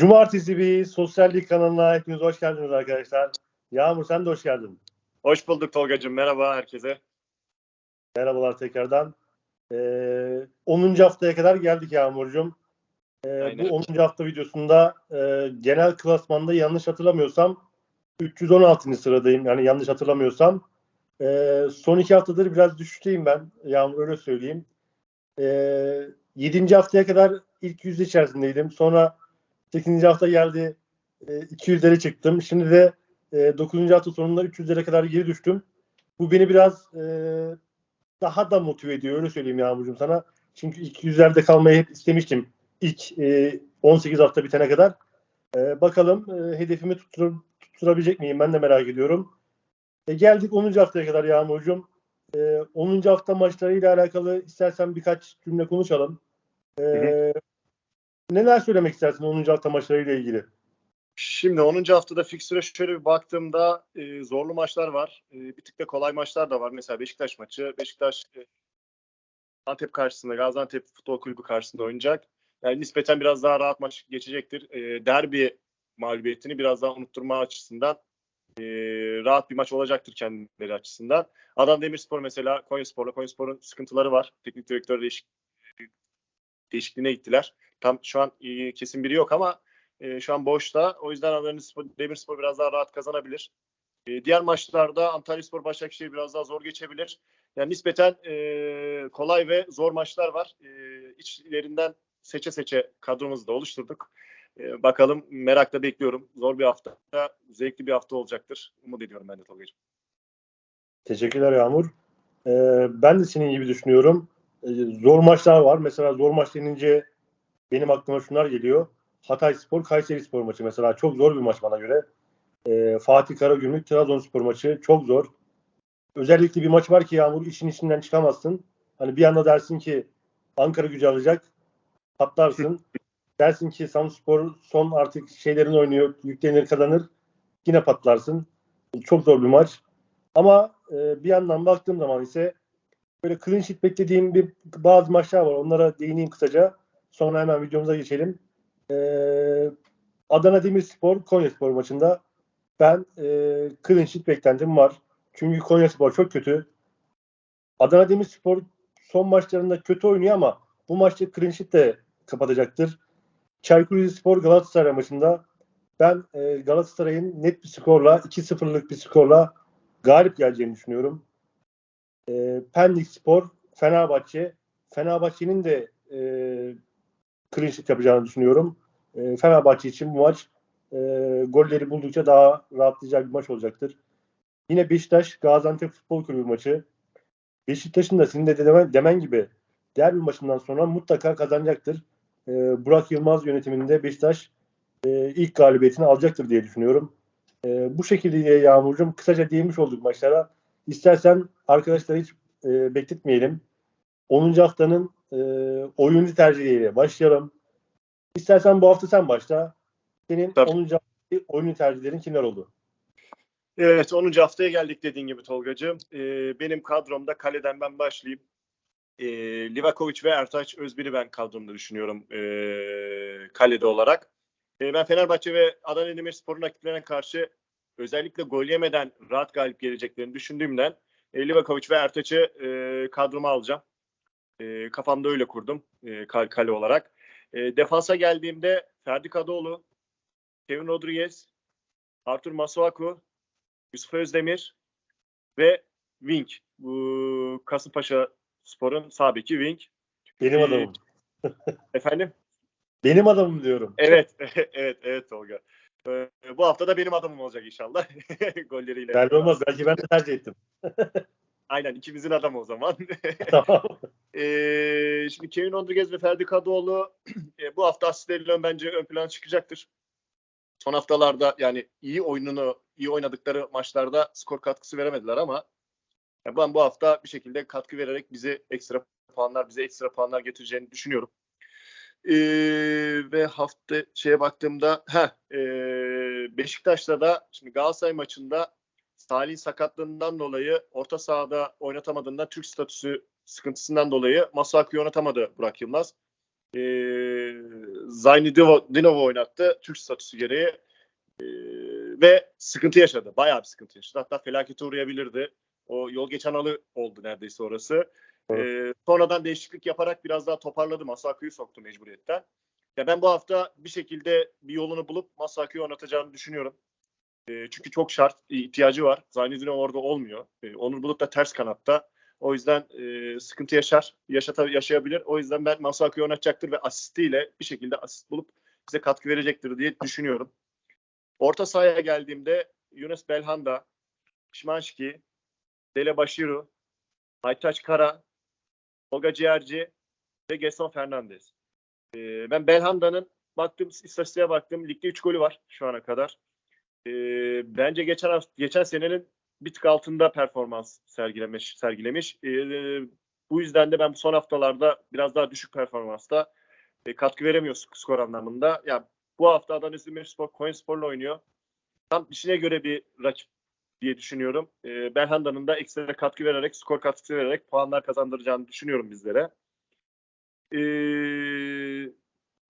Cumartesi bir sosyallik kanalına hepiniz hoş geldiniz arkadaşlar. Yağmur sen de hoş geldin. Hoş bulduk Tolga'cığım. Merhaba herkese. Merhabalar tekrardan. Ee, 10. haftaya kadar geldik Yağmurcuğum. Ee, Aynen. bu 10. hafta videosunda e, genel klasmanda yanlış hatırlamıyorsam 316. sıradayım. Yani yanlış hatırlamıyorsam. Ee, son iki haftadır biraz düşüşteyim ben. Yağmur öyle söyleyeyim. Ee, 7. haftaya kadar ilk yüzde içerisindeydim. Sonra 8. hafta geldi. E, 200'lere çıktım. Şimdi de e, 9. hafta sonunda 300'lere kadar geri düştüm. Bu beni biraz e, daha da motive ediyor. Öyle söyleyeyim Yağmurcuğum sana. Çünkü ilk yüzlerde kalmayı hep istemiştim. İlk e, 18 hafta bitene kadar. E, bakalım e, hedefimi tuttur, tutturabilecek miyim? Ben de merak ediyorum. E, geldik 10. haftaya kadar Yağmurcuğum. E, 10. hafta maçlarıyla alakalı istersen birkaç cümle konuşalım. E, hı. Neler söylemek istersin 10. hafta maçlarıyla ilgili? Şimdi 10. haftada fikstüre şöyle bir baktığımda e, zorlu maçlar var. E, bir tık da kolay maçlar da var. Mesela Beşiktaş maçı. Beşiktaş e, Antep karşısında, Gaziantep Futbol Kulübü karşısında oynayacak. Yani nispeten biraz daha rahat maç geçecektir. E, derbi mağlubiyetini biraz daha unutturma açısından e, rahat bir maç olacaktır kendileri açısından. Adana Demirspor mesela Konyaspor'la Konyaspor'un sıkıntıları var. Teknik direktör değişik, değişikliğine gittiler. Tam şu an e, kesin biri yok ama e, şu an boşta. O yüzden Adana Spor- Demirspor biraz daha rahat kazanabilir. E, diğer maçlarda Antalyaspor Başakşehir biraz daha zor geçebilir. Yani nispeten e, kolay ve zor maçlar var. E, içlerinden seçe seçe kadromuzu da oluşturduk. E, bakalım merakla bekliyorum. Zor bir hafta, zevkli bir hafta olacaktır. Umut ediyorum ben de Tolga'cığım. Teşekkürler Yağmur. Ee, ben de senin gibi düşünüyorum. Ee, zor maçlar var. Mesela zor maç denince benim aklıma şunlar geliyor. Hatay Spor, Kayseri Spor maçı mesela çok zor bir maç bana göre. Ee, Fatih Karagümrük, Trabzonspor maçı çok zor. Özellikle bir maç var ki Yağmur işin içinden çıkamazsın. Hani bir anda dersin ki Ankara gücü alacak. Patlarsın. dersin ki Samspor son artık şeylerini oynuyor. Yüklenir kazanır. Yine patlarsın. Çok zor bir maç. Ama e, bir yandan baktığım zaman ise böyle clean sheet beklediğim bir bazı maçlar var. Onlara değineyim kısaca. Sonra hemen videomuza geçelim. E, Adana Demirspor Konyaspor maçında ben e, clean sheet beklentim var. Çünkü Konyaspor çok kötü. Adana Demirspor son maçlarında kötü oynuyor ama bu maçta clean sheet de kapatacaktır. Çaykur Rizespor Galatasaray maçında ben e, Galatasaray'ın net bir skorla 2-0'lık bir skorla galip geleceğini düşünüyorum. E, Pendik Spor, Fenerbahçe. Fenerbahçe'nin de e, clean sheet yapacağını düşünüyorum. E, Fenerbahçe için bu maç e, golleri buldukça daha rahatlayacak bir maç olacaktır. Yine Beşiktaş, Gaziantep Futbol Kulübü maçı. Beşiktaş'ın da senin de demen, demen gibi derbi maçından sonra mutlaka kazanacaktır. E, Burak Yılmaz yönetiminde Beşiktaş e, ilk galibiyetini alacaktır diye düşünüyorum. E, bu şekilde Yağmurcuğum kısaca değinmiş olduk maçlara. İstersen arkadaşlar hiç e, bekletmeyelim. 10. haftanın e, oyuncu tercihleriyle başlayalım. İstersen bu hafta sen başla. Senin Tabii. 10. hafta oyuncu tercihlerin kimler oldu? Evet 10. haftaya geldik dediğin gibi Tolga'cığım. Ee, benim kadromda kaleden ben başlayayım. Ee, Livakovic ve Ertaç Özbir'i ben kadromda düşünüyorum ee, kalede olarak. Ee, ben Fenerbahçe ve Adana Demirspor'un rakiplerine karşı özellikle gol yemeden rahat galip geleceklerini düşündüğümden e, Livakovic ve Ertaç'ı e, kadroma alacağım. E, kafamda öyle kurdum e, kal- kale olarak. E, defansa geldiğimde Ferdi Kadıoğlu, Kevin Rodriguez, Artur Masuaku, Yusuf Özdemir ve Wing. Bu Kasımpaşa Spor'un sağ beki Wing. Benim Ee, adamım. Efendim? Benim adamım diyorum. Evet, evet, evet Tolga. Ee, bu hafta da benim adamım olacak inşallah. Golleriyle. Belli olmaz. Belki ben de tercih ettim. Aynen ikimizin adamı o zaman. tamam. Ee, şimdi Kevin Rodriguez ve Ferdi Kadıoğlu e, bu hafta asistleriyle bence ön plana çıkacaktır. Son haftalarda yani iyi oyununu, iyi oynadıkları maçlarda skor katkısı veremediler ama ya ben bu hafta bir şekilde katkı vererek bize ekstra puanlar, bize ekstra puanlar getireceğini düşünüyorum. Ee, ve hafta şeye baktığımda ha Beşiktaş'ta da şimdi Galatasaray maçında Salih'in sakatlığından dolayı orta sahada oynatamadığından Türk statüsü sıkıntısından dolayı Masuaku'yu oynatamadı Burak Yılmaz. e, Zaynidinov oynattı Türk statüsü gereği e, ve sıkıntı yaşadı. Bayağı bir sıkıntı yaşadı. Hatta felakete uğrayabilirdi. O yol geçen alı oldu neredeyse orası. E, sonradan değişiklik yaparak biraz daha toparladı. Masaku'yu soktu mecburiyetten. Ya ben bu hafta bir şekilde bir yolunu bulup Masaku'yu oynatacağını düşünüyorum. E, çünkü çok şart, ihtiyacı var. Zaynidinov orada olmuyor. E, Onur Bulut da ters kanatta. O yüzden e, sıkıntı yaşar, yaşata, yaşayabilir. O yüzden ben Masuaku'yu oynatacaktır ve asistiyle bir şekilde asist bulup bize katkı verecektir diye düşünüyorum. Orta sahaya geldiğimde Yunus Belhanda, Şimanski, Dele Bashiru, Aytaç Kara, Olga Ciğerci ve Gerson Fernandez. E, ben Belhanda'nın baktım, istatistiğe baktım. Ligde 3 golü var şu ana kadar. E, bence geçen geçen senenin bir tık altında performans sergilemiş. sergilemiş. E, bu yüzden de ben bu son haftalarda biraz daha düşük performansta e, katkı veremiyor skor anlamında. Ya yani bu hafta Adana Demirspor Koyunspor'la oynuyor. Tam işine göre bir rakip diye düşünüyorum. E, Belhanda'nın da ekstra katkı vererek, skor katkısı vererek puanlar kazandıracağını düşünüyorum bizlere. E,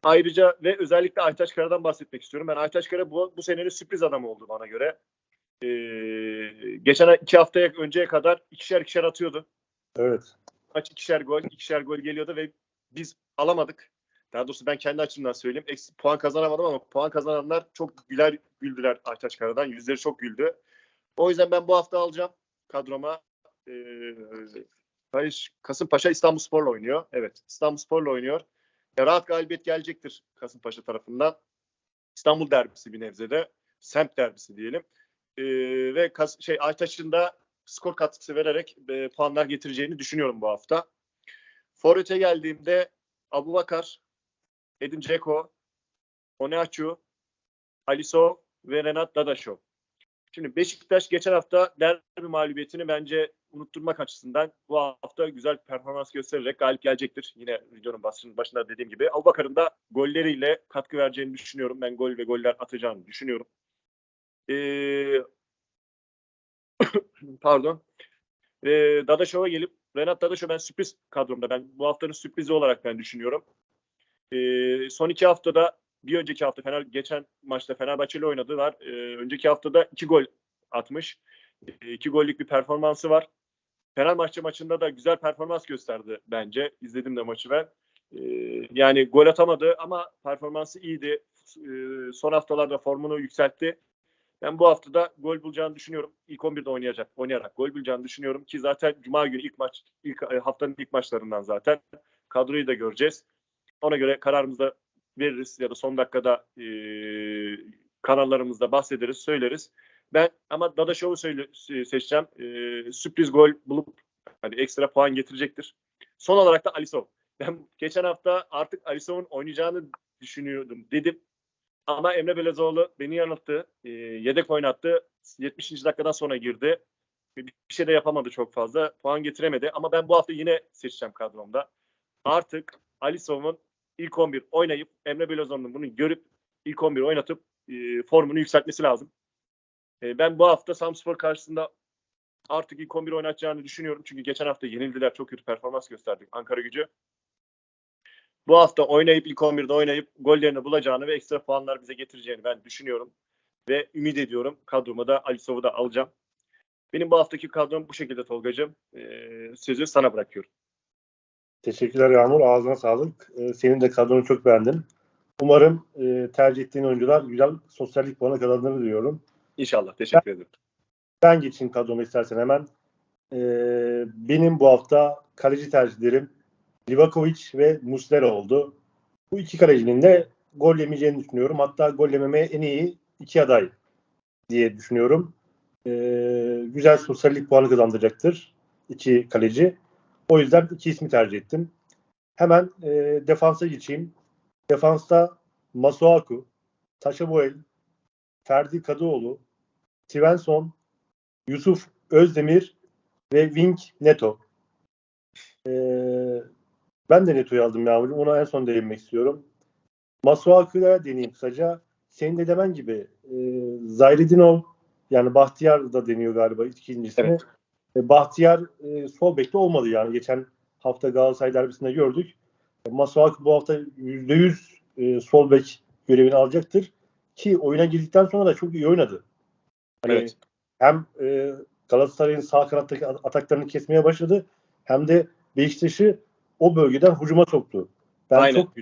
ayrıca ve özellikle Aytaç Kara'dan bahsetmek istiyorum. Ben Aytaç Kara bu, bu senenin sürpriz adamı oldu bana göre. E, geçen iki haftaya önceye kadar ikişer ikişer atıyordu. Evet. Maç ikişer gol, ikişer gol geliyordu ve biz alamadık. Daha doğrusu ben kendi açımdan söyleyeyim. Eksi, puan kazanamadım ama puan kazananlar çok güler güldüler Aytaç Kara'dan. Yüzleri çok güldü. O yüzden ben bu hafta alacağım kadroma. Ee, Kasımpaşa İstanbulspor'la oynuyor. Evet İstanbulspor'la oynuyor. Ya, rahat galibiyet gelecektir Kasımpaşa tarafından. İstanbul derbisi bir nebzede. Semt derbisi diyelim. Ee, ve Kas şey Aytaç'ın da skor katkısı vererek e, puanlar getireceğini düşünüyorum bu hafta. Forvet'e geldiğimde Abu Bakar, Edin Dzeko, Oneachu, Alisov ve Renat Dadaşov. Şimdi Beşiktaş geçen hafta derbi mağlubiyetini bence unutturmak açısından bu hafta güzel performans göstererek galip gelecektir. Yine videonun başında dediğim gibi. Abubakar'ın da golleriyle katkı vereceğini düşünüyorum. Ben gol ve goller atacağını düşünüyorum. Ee, pardon. Ee, Dadaşov'a gelip Renat Dadaşov ben sürpriz kadromda. Ben bu haftanın sürprizi olarak ben düşünüyorum. Ee, son iki haftada bir önceki hafta Fener geçen maçta Fenerbahçeli oynadılar. Ee, önceki haftada iki gol atmış. Ee, iki gollük bir performansı var. Fenerbahçe maçında da güzel performans gösterdi bence. İzledim de maçı ben. Ee, yani gol atamadı ama performansı iyiydi. Ee, son haftalarda formunu yükseltti. Ben bu haftada gol bulacağını düşünüyorum. İlk 11'de oynayacak, oynayarak gol bulacağını düşünüyorum ki zaten Cuma günü ilk maç, ilk haftanın ilk maçlarından zaten kadroyu da göreceğiz. Ona göre kararımızı veririz ya da son dakikada e, kanallarımızda bahsederiz, söyleriz. Ben ama Dadaşov'u söyle, seçeceğim. E, sürpriz gol bulup hani ekstra puan getirecektir. Son olarak da Alisov. Ben geçen hafta artık Alisov'un oynayacağını düşünüyordum dedim. Ama Emre Belezoğlu beni yanılttı. E, yedek oynattı. 70. dakikadan sonra girdi. Bir şey de yapamadı çok fazla. Puan getiremedi. Ama ben bu hafta yine seçeceğim kadromda. Artık Alisov'un ilk 11 oynayıp Emre Belözoğlu'nun bunu görüp ilk 11 oynatıp e, formunu yükseltmesi lazım. E, ben bu hafta Samspor karşısında artık ilk 11 oynatacağını düşünüyorum. Çünkü geçen hafta yenildiler. Çok kötü performans gösterdik Ankara gücü. Bu hafta oynayıp ilk 11'de oynayıp gollerini bulacağını ve ekstra puanlar bize getireceğini ben düşünüyorum. Ve ümit ediyorum. Kadroma da Alisov'u da alacağım. Benim bu haftaki kadrom bu şekilde Tolga'cığım. Ee, sözü sana bırakıyorum. Teşekkürler Yağmur. Ağzına sağlık. Ee, senin de kadronu çok beğendim. Umarım e, tercih ettiğin oyuncular güzel sosyallik puanı kazanır diyorum. İnşallah. Teşekkür ben, ederim. Ben geçeyim kadromu istersen hemen. Ee, benim bu hafta kaleci tercihlerim Livakovic ve Muslera oldu. Bu iki kalecinin de gol yemeyeceğini düşünüyorum. Hatta gol yememeye en iyi iki aday diye düşünüyorum. Ee, güzel sosyallik puanı kazandıracaktır iki kaleci. O yüzden iki ismi tercih ettim. Hemen e, defansa geçeyim. Defansta Masuaku, Taşaboel, Ferdi Kadıoğlu, Svensson, Yusuf Özdemir ve Wink Neto. Ee, ben de Neto'yu aldım Yağmur'cum. Ona en son değinmek istiyorum. Masuaku'ya deneyeyim kısaca. Senin de demen gibi e, Zayridinov yani Bahtiyar da deniyor galiba ikincisine. Evet. E, Bahtiyar e, sol bekte olmadı yani. Geçen hafta Galatasaray derbisinde gördük. Masuaku bu hafta %100 e, sol bek görevini alacaktır. Ki oyuna girdikten sonra da çok iyi oynadı. Hani Evet. hem e, Galatasaray'ın sağ kanattaki at- ataklarını kesmeye başladı hem de Beşiktaş'ı o bölgeden hücuma soktu. Ben Aynen. çok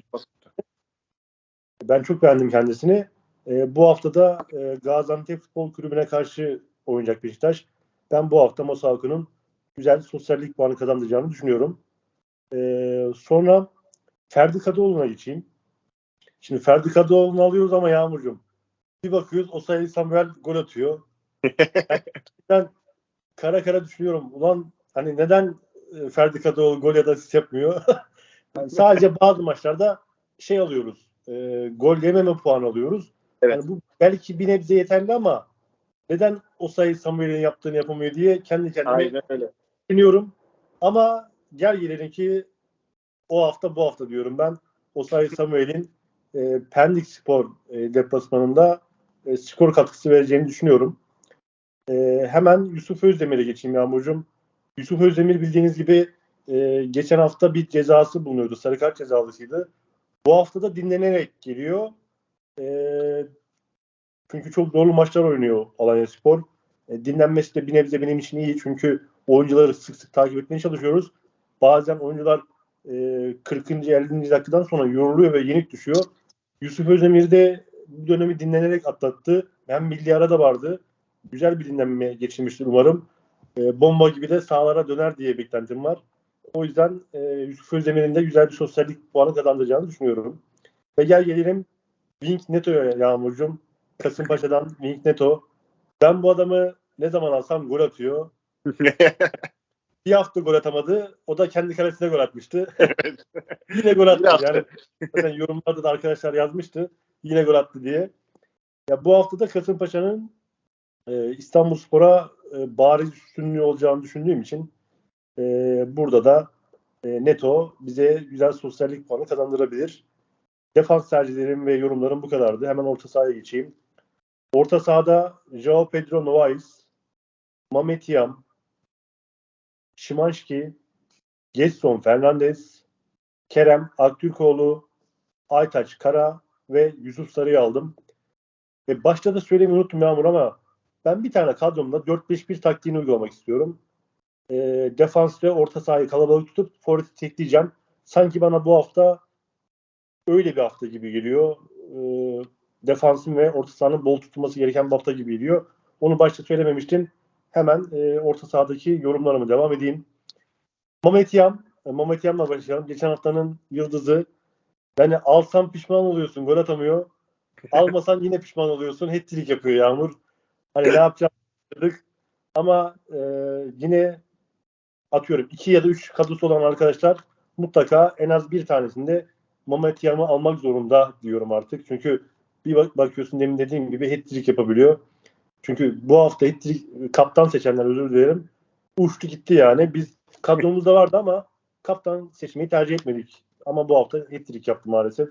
ben çok beğendim kendisini. E, bu hafta da e, Gaziantep Futbol Kulübü'ne karşı oynayacak Beşiktaş. Ben bu hafta Masuaku'nun güzel sosyallik puanı kazandıracağını düşünüyorum. E, sonra Ferdi Kadıoğlu'na geçeyim. Şimdi Ferdi Kadıoğlu'nu alıyoruz ama Yağmurcuğum bir bakıyoruz Osayi Samuel gol atıyor. ben kara kara düşünüyorum. Ulan hani neden e, Ferdi Kadıoğlu gol ya da asist yapmıyor? Yani sadece bazı maçlarda şey alıyoruz. E, gol yememe puanı alıyoruz. Evet. Yani bu belki bir nebze yeterli ama neden Osayi Samuel'in yaptığını yapamıyor diye kendi kendime Aynen öyle. düşünüyorum. Ama gel gelelim ki o hafta bu hafta diyorum ben. Osayi Samuel'in e, Pendik Spor e, deplasmanında e, skor katkısı vereceğini düşünüyorum. E, hemen Yusuf Özdemir'e geçeyim Yağmurcuğum. Yusuf Özdemir bildiğiniz gibi e, geçen hafta bir cezası bulunuyordu. Sarı kart cezalısıydı. Bu hafta da dinlenerek geliyor. E, çünkü çok zorlu maçlar oynuyor Alanya Spor. E, dinlenmesi de bir nebze benim için iyi. Çünkü oyuncuları sık sık takip etmeye çalışıyoruz. Bazen oyuncular e, 40. 50. dakikadan sonra yoruluyor ve yenik düşüyor. Yusuf Özdemir de bu dönemi dinlenerek atlattı. Hem milli ara da vardı. Güzel bir dinlenme geçirmiştir umarım. E, bomba gibi de sahalara döner diye beklentim var. O yüzden e, Yusuf Özdemir'in de güzel bir sosyallik puanı kazandıracağını düşünüyorum. Ve gel gelelim Wink Neto'ya Yağmurcuğum. Kasımpaşa'dan Wink Neto. Ben bu adamı ne zaman alsam gol atıyor. Bir hafta gol atamadı. O da kendi kalesine gol atmıştı. Yine gol attı. Yani zaten yorumlarda da arkadaşlar yazmıştı. Yine gol attı diye. Ya bu hafta da Kasımpaşa'nın e, İstanbulspor'a e, bariz üstünlüğü olacağını düşündüğüm için e, burada da e, Neto bize güzel sosyallik puanı kazandırabilir. Defans tercihlerim ve yorumlarım bu kadardı. Hemen orta sahaya geçeyim. Orta sahada Joao Pedro Novais, Mamet Yam, Şimanski, Getson Fernandez, Kerem Aktürkoğlu, Aytaç Kara ve Yusuf Sarı'yı aldım. Ve başta da söylemeyi unuttum Yağmur ama ben bir tane kadromda 4-5-1 taktiğini uygulamak istiyorum. E, defans ve orta sahayı kalabalık tutup forveti tekleyeceğim. Sanki bana bu hafta öyle bir hafta gibi geliyor. E, defansın ve orta sahanın bol tutulması gereken bir hafta gibi geliyor. Onu başta söylememiştim. Hemen e, orta sahadaki yorumlarımı devam edeyim. Mehmet Yam, e, Yam'la başlayalım. Geçen haftanın yıldızı. Yani alsan pişman oluyorsun, gol atamıyor. Almasan yine pişman oluyorsun. Hat-trick yapıyor Yağmur. Hani ne yapacağız? Ama e, yine atıyorum iki ya da üç kadrosu olan arkadaşlar mutlaka en az bir tanesinde Mehmet Yam'ı almak zorunda diyorum artık. Çünkü bir bak- bakıyorsun demin dediğim gibi hat-trick yapabiliyor. Çünkü bu hafta hat-trick kaptan seçenler özür dilerim. Uçtu gitti yani. Biz kadromuzda vardı ama kaptan seçmeyi tercih etmedik. Ama bu hafta hat-trick yaptı maalesef.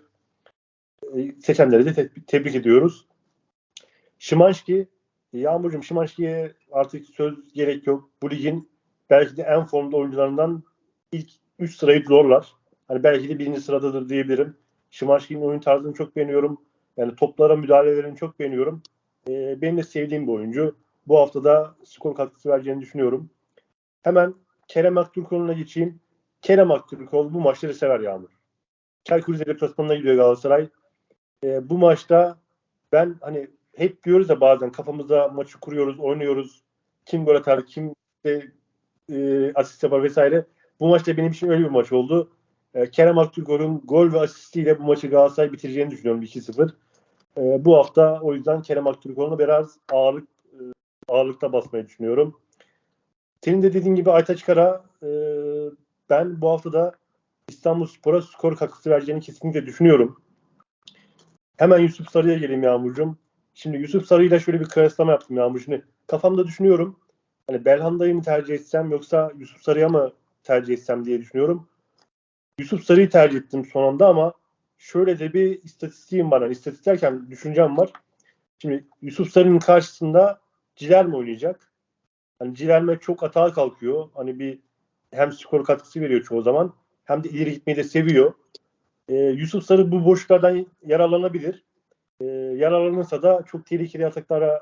E, seçenleri de te- tebrik ediyoruz. Şimanski Yağmurcuğum Şimanski'ye artık söz gerek yok. Bu ligin belki de en formda oyuncularından ilk 3 sırayı zorlar. Hani belki de birinci sıradadır diyebilirim. Şimanski'nin oyun tarzını çok beğeniyorum. Yani toplara müdahalelerini çok beğeniyorum. Ee, benim de sevdiğim bir oyuncu. Bu hafta da skor katkısı vereceğini düşünüyorum. Hemen Kerem Aktürkoğlu'na geçeyim. Kerem Aktürkoğlu bu maçları sever Yağmur. Çaykur deplasmanına gidiyor Galatasaray. Ee, bu maçta ben hani hep diyoruz ya bazen kafamızda maçı kuruyoruz, oynuyoruz. Kim gol atar, kim de, e, asist yapar vesaire. Bu maçta benim için öyle bir maç oldu. E, Kerem Aktürkoğlu'nun gol ve asistiyle bu maçı Galatasaray bitireceğini düşünüyorum 2-0. E, bu hafta o yüzden Kerem Aktürkoğlu'na biraz ağırlık e, ağırlıkta basmayı düşünüyorum. Senin de dediğin gibi Aytaç Kara e, ben bu hafta da İstanbul Spor'a skor katkısı vereceğini kesinlikle düşünüyorum. Hemen Yusuf Sarı'ya geleyim Yağmurcuğum. Şimdi Yusuf Sarı'yla şöyle bir kıyaslama yaptım Yağmur. Şimdi kafamda düşünüyorum. Hani Belhanda'yı mı tercih etsem yoksa Yusuf Sarı'ya mı tercih etsem diye düşünüyorum. Yusuf Sarı'yı tercih ettim son anda ama şöyle de bir istatistiğim var. Yani istatistik derken düşüncem var. Şimdi Yusuf Sarı'nın karşısında Cilerme oynayacak. Hani Cilerme çok atağa kalkıyor. Hani bir hem skor katkısı veriyor çoğu zaman hem de ileri gitmeyi de seviyor. E, Yusuf Sarı bu boşluklardan yararlanabilir. E, yararlanırsa da çok tehlikeli ataklara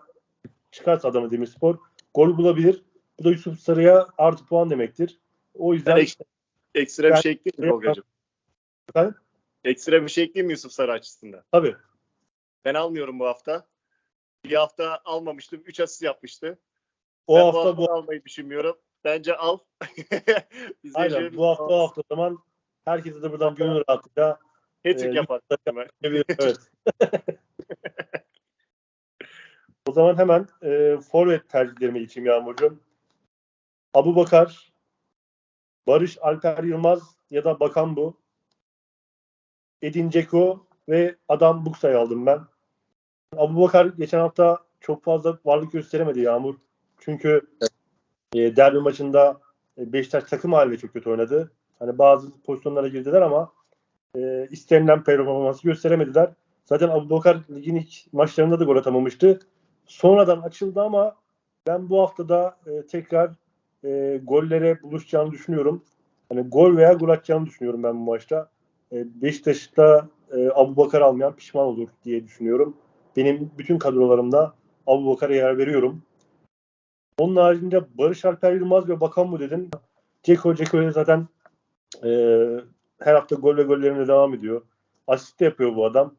çıkarsa Adana Demirspor gol bulabilir. Bu da Yusuf Sarı'ya artı puan demektir. O yüzden Ben ekstra, ekstra bir şey ekleyeyim mi? Efendim? Ekstra bir şey ekleyeyim mi Yusuf Sarı açısından? tabii Ben almıyorum bu hafta. Bir hafta almamıştım. 3 asist yapmıştı. o ben hafta bu hafta bu almayı düşünmüyorum. Bence al. aynen bu hafta o hafta o zaman herkese de buradan gönül rahatlığıyla Hat-trick Ee, yapar. hemen. evet. o zaman hemen e, forvet tercihlerime geçeyim Yağmurcuğum. Abu Bakar, Barış Alper Yılmaz ya da Bakan bu. Edin Dzeko ve Adam Buksa'yı aldım ben. Abu Bakar geçen hafta çok fazla varlık gösteremedi Yağmur. Çünkü e, derbi maçında e, Beşiktaş takım halinde çok kötü oynadı. Hani bazı pozisyonlara girdiler ama e, istenilen performansı gösteremediler. Zaten Abu Bakar ligin ilk maçlarında da gol atamamıştı. Sonradan açıldı ama ben bu haftada e, tekrar e, gollere buluşacağını düşünüyorum. Hani gol veya gol atacağını düşünüyorum ben bu maçta. E, Beşiktaş'ta e, Abu Bakar almayan pişman olur diye düşünüyorum. Benim bütün kadrolarımda Abu Bakar'a yer veriyorum. Onun haricinde Barış Alper Yılmaz ve Bakan mı dedin? Ceko Ceko'ya zaten e, her hafta gol ve gollerine devam ediyor. Asist yapıyor bu adam.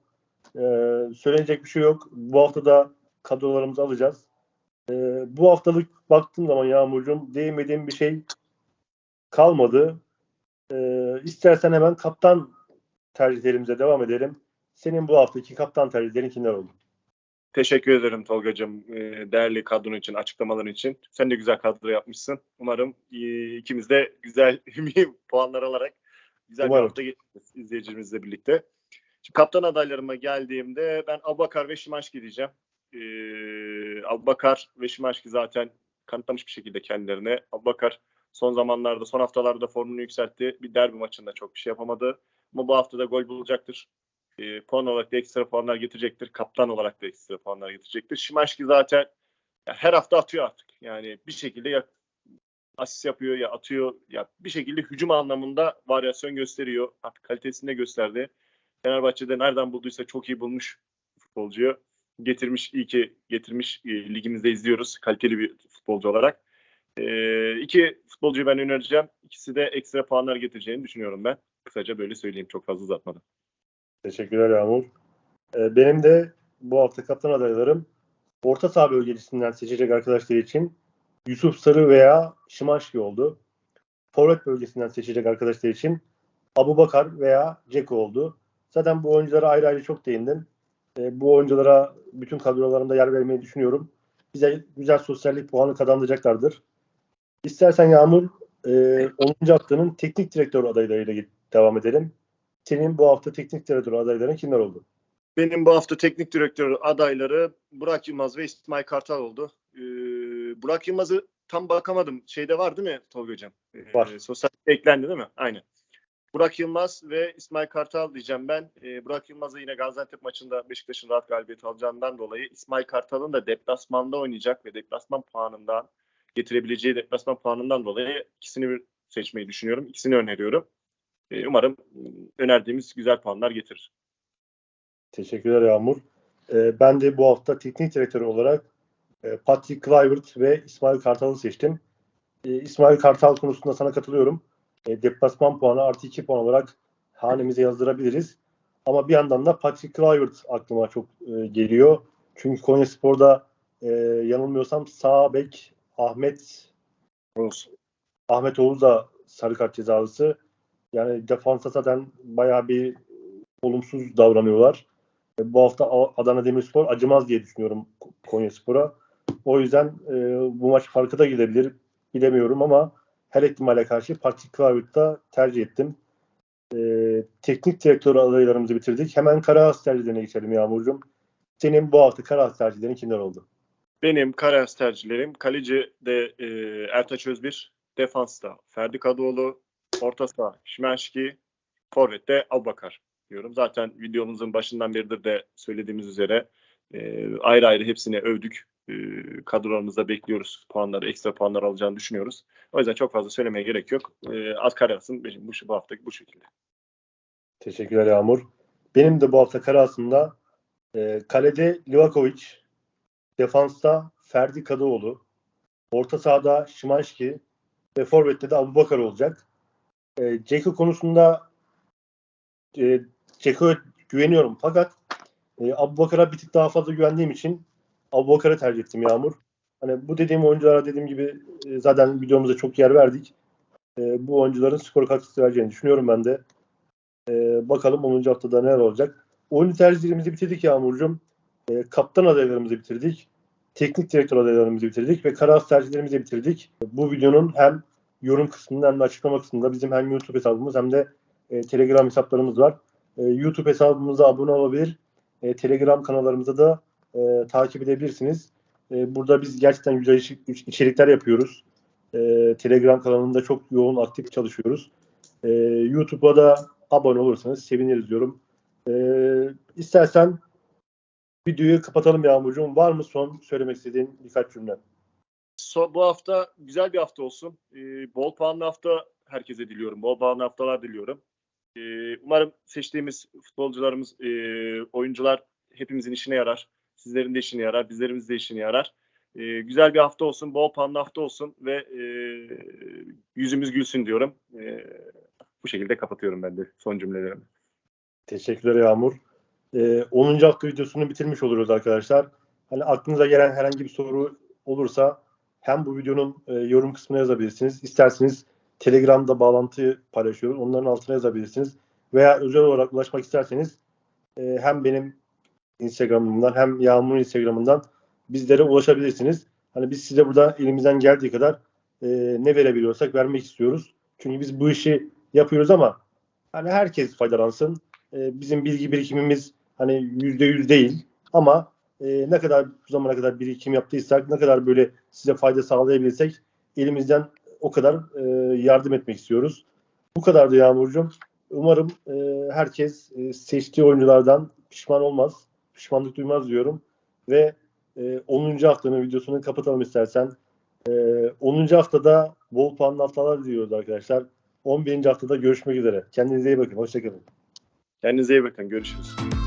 E, söylenecek bir şey yok. Bu hafta da kadrolarımızı alacağız. E, bu haftalık baktığım zaman Yağmurcuğum değinmediğim bir şey kalmadı. E, istersen hemen kaptan tercihlerimize devam edelim. Senin bu haftaki kaptan tercihlerin kimler oldu? Teşekkür ederim Tolga'cığım. Ee, Değerli kadron için, açıklamaların için. Sen de güzel kadro yapmışsın. Umarım e, ikimiz de güzel puanlar alarak güzel Umarım. bir hafta geçiririz izleyicilerimizle birlikte. Şimdi kaptan adaylarıma geldiğimde ben Abubakar ve Şimanski diyeceğim. Ee, Abubakar ve Şimanski zaten kanıtlamış bir şekilde kendilerine. Abubakar son zamanlarda, son haftalarda formunu yükseltti. Bir derbi maçında çok bir şey yapamadı. Ama bu hafta da gol bulacaktır. E, puan olarak da ekstra puanlar getirecektir. Kaptan olarak da ekstra puanlar getirecektir. Şimanski zaten ya her hafta atıyor artık. Yani bir şekilde ya asist yapıyor ya atıyor ya bir şekilde hücum anlamında varyasyon gösteriyor. Artık kalitesini de gösterdi. Fenerbahçe'de nereden bulduysa çok iyi bulmuş futbolcuyu. Getirmiş iyi ki getirmiş e, ligimizde izliyoruz kaliteli bir futbolcu olarak. E, iki futbolcuyu ben önereceğim. İkisi de ekstra puanlar getireceğini düşünüyorum ben. Kısaca böyle söyleyeyim çok fazla uzatmadan. Teşekkürler Yağmur. Ee, benim de bu hafta kaptan adaylarım orta saha bölgesinden seçecek arkadaşlar için Yusuf Sarı veya Şimanski oldu. Forvet bölgesinden seçecek arkadaşlar için Abu Bakar veya Ceko oldu. Zaten bu oyunculara ayrı ayrı çok değindim. Ee, bu oyunculara bütün kadrolarımda yer vermeyi düşünüyorum. Bize güzel sosyallik puanı kazandıracaklardır. İstersen Yağmur e, 10. haftanın teknik direktör adaylarıyla devam edelim. Senin bu hafta teknik direktör adayların kimler oldu? Benim bu hafta teknik direktör adayları Burak Yılmaz ve İsmail Kartal oldu. Ee, Burak Yılmaz'ı tam bakamadım. Şeyde var değil mi Tolga'cığım? Ee, Var. Sosyal eklendi değil mi? Aynen. Burak Yılmaz ve İsmail Kartal diyeceğim ben. Ee, Burak Yılmaz'ı yine Gaziantep maçında Beşiktaş'ın rahat galibiyeti alacağından dolayı İsmail Kartal'ın da deplasmanda oynayacak ve deplasman puanından getirebileceği deplasman puanından dolayı ikisini bir seçmeyi düşünüyorum. İkisini öneriyorum. Ee, umarım önerdiğimiz güzel puanlar getirir. Teşekkürler Yağmur. Ee, ben de bu hafta teknik direktör olarak e, Patrick Kluivert ve İsmail Kartal'ı seçtim. E, İsmail Kartal konusunda sana katılıyorum. E, deplasman puanı artı 2 puan olarak hanemize yazdırabiliriz. Ama bir yandan da Patrick Kluivert aklıma çok e, geliyor. Çünkü Konya Spor'da e, yanılmıyorsam sağ bek Ahmet Olsun. Ahmet Oğuz da sarı kart cezalısı. Yani defansa zaten bayağı bir olumsuz davranıyorlar. E, Bu hafta Adana Demirspor acımaz diye düşünüyorum Konya Spor'a. O yüzden e, bu maç farkı da gidebilir. Bilemiyorum ama her ihtimale karşı Patrick Kluivert'ı tercih ettim. E, teknik direktör adaylarımızı bitirdik. Hemen Karahas tercihlerine geçelim Yağmurcuğum. Senin bu hafta Karahas tercihlerin kimler oldu? Benim Karayaz tercihlerim. Kaleci de e, Ertaç Özbir. Defansta Ferdi Kadıoğlu. Orta saha Şimanski. Forvet'te Abubakar diyorum. Zaten videomuzun başından beridir de söylediğimiz üzere e, ayrı ayrı hepsini övdük. e, kadrolarımızda bekliyoruz. Puanları, ekstra puanlar alacağını düşünüyoruz. O yüzden çok fazla söylemeye gerek yok. E, az. Benim bu, bu haftaki bu şekilde. Teşekkürler Yağmur. Benim de bu hafta kare aslında e, kalede Livakovic, defansta Ferdi Kadıoğlu, orta sahada Şimanski ve forvette de Abubakar olacak. E, konusunda e, güveniyorum fakat e, Abubakar'a bir tık daha fazla güvendiğim için Abubakar'ı tercih ettim Yağmur. Hani bu dediğim oyunculara dediğim gibi e, zaten videomuzda çok yer verdik. E, bu oyuncuların skor katkısı vereceğini düşünüyorum ben de. Ee, bakalım 10. haftada neler olacak. Oyuncu tercihlerimizi bitirdik Yağmurcuğum. Ee, kaptan adaylarımızı bitirdik. Teknik direktör adaylarımızı bitirdik ve karar tercihlerimizi bitirdik. Bu videonun hem yorum kısmında hem de açıklama kısmında bizim hem YouTube hesabımız hem de e, Telegram hesaplarımız var. E, YouTube hesabımıza abone olabilir. E, Telegram kanallarımıza da e, takip edebilirsiniz. E, burada biz gerçekten güzel içerik- içerikler yapıyoruz. E, Telegram kanalında çok yoğun aktif çalışıyoruz. E, YouTube'a da abone olursanız seviniriz diyorum. Ee, istersen videoyu kapatalım Yağmurcuğum. Var mı son söylemek istediğin birkaç cümle? So, bu hafta güzel bir hafta olsun. Ee, bol puanlı hafta herkese diliyorum. Bol puanlı haftalar diliyorum. Ee, umarım seçtiğimiz futbolcularımız, e, oyuncular hepimizin işine yarar. Sizlerin de işine yarar, bizlerimiz de işine yarar. Ee, güzel bir hafta olsun, bol puanlı hafta olsun ve e, yüzümüz gülsün diyorum. Ee, bu şekilde kapatıyorum ben de son cümlelerimi. Teşekkürler Yağmur. Ee, 10. hafta videosunu bitirmiş oluruz arkadaşlar. Hani aklınıza gelen herhangi bir soru olursa hem bu videonun e, yorum kısmına yazabilirsiniz. İsterseniz Telegram'da bağlantı paylaşıyoruz. Onların altına yazabilirsiniz. Veya özel olarak ulaşmak isterseniz e, hem benim Instagram'ımdan hem Yağmur'un Instagram'ından bizlere ulaşabilirsiniz. Hani biz size burada elimizden geldiği kadar e, ne verebiliyorsak vermek istiyoruz. Çünkü biz bu işi yapıyoruz ama hani herkes faydalansın. E, bizim bilgi birikimimiz hani yüzde yüz değil ama e, ne kadar bu zamana kadar birikim yaptıysak, ne kadar böyle size fayda sağlayabilirsek elimizden o kadar e, yardım etmek istiyoruz. Bu kadar da Yağmurcuğum. Umarım e, herkes e, seçtiği oyunculardan pişman olmaz, pişmanlık duymaz diyorum. Ve e, 10. haftanın videosunu kapatalım istersen. E, 10. haftada bol puanlı haftalar diliyoruz arkadaşlar. 11. haftada görüşmek üzere. Kendinize iyi bakın. Hoşçakalın. Kendinize iyi bakın. Görüşürüz.